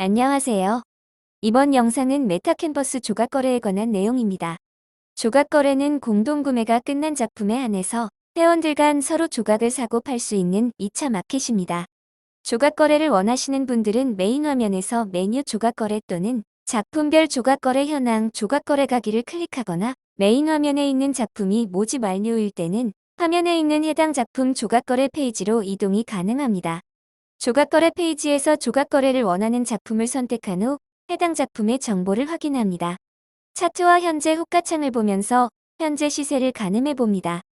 안녕하세요. 이번 영상은 메타캔버스 조각거래에 관한 내용입니다. 조각거래는 공동구매가 끝난 작품에 한해서 회원들 간 서로 조각을 사고 팔 수 있는 2차 마켓입니다. 조각거래를 원하시는 분들은 메인 화면에서 메뉴 조각거래 또는 작품별 조각거래 현황 조각거래 가기를 클릭하거나 메인 화면에 있는 작품이 모집 완료일 때는 화면에 있는 해당 작품 조각거래 페이지로 이동이 가능합니다. 조각거래 페이지에서 조각거래를 원하는 작품을 선택한 후 해당 작품의 정보를 확인합니다. 차트와 현재 호가창을 보면서 현재 시세를 가늠해 봅니다.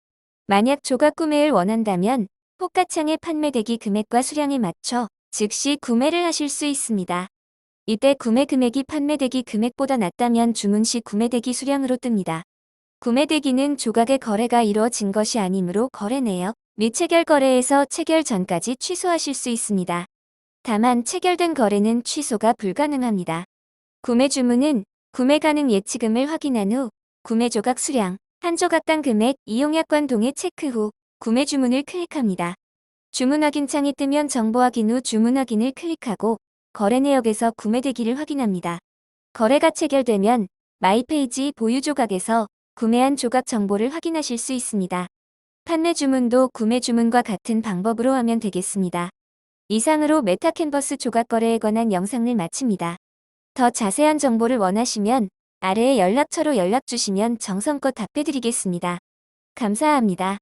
만약 조각 구매를 원한다면 호가창의 판매 대기 금액과 수량에 맞춰 즉시 구매를 하실 수 있습니다. 이때 구매 금액이 판매 대기 금액보다 낮다면 주문 시 구매 대기 수량으로 뜹니다. 구매 대기는 조각의 거래가 이루어진 것이 아니므로 거래 내역 및 체결 거래에서 체결 전까지 취소하실 수 있습니다. 다만 체결된 거래는 취소가 불가능합니다. 구매 주문은 구매 가능 예치금을 확인한 후 구매 조각 수량, 한 조각당 금액, 이용약관 동의 체크 후 구매 주문을 클릭합니다. 주문 확인 창이 뜨면 정보 확인 후 주문 확인을 클릭하고 거래 내역에서 구매 대기를 확인합니다. 거래가 체결되면 마이 페이지 보유 조각에서 구매한 조각 정보를 확인하실 수 있습니다. 판매 주문도 구매 주문과 같은 방법으로 하면 되겠습니다. 이상으로 메타 캔버스 조각 거래에 관한 영상을 마칩니다. 더 자세한 정보를 원하시면 아래에 연락처로 연락 주시면 정성껏 답해드리겠습니다. 감사합니다.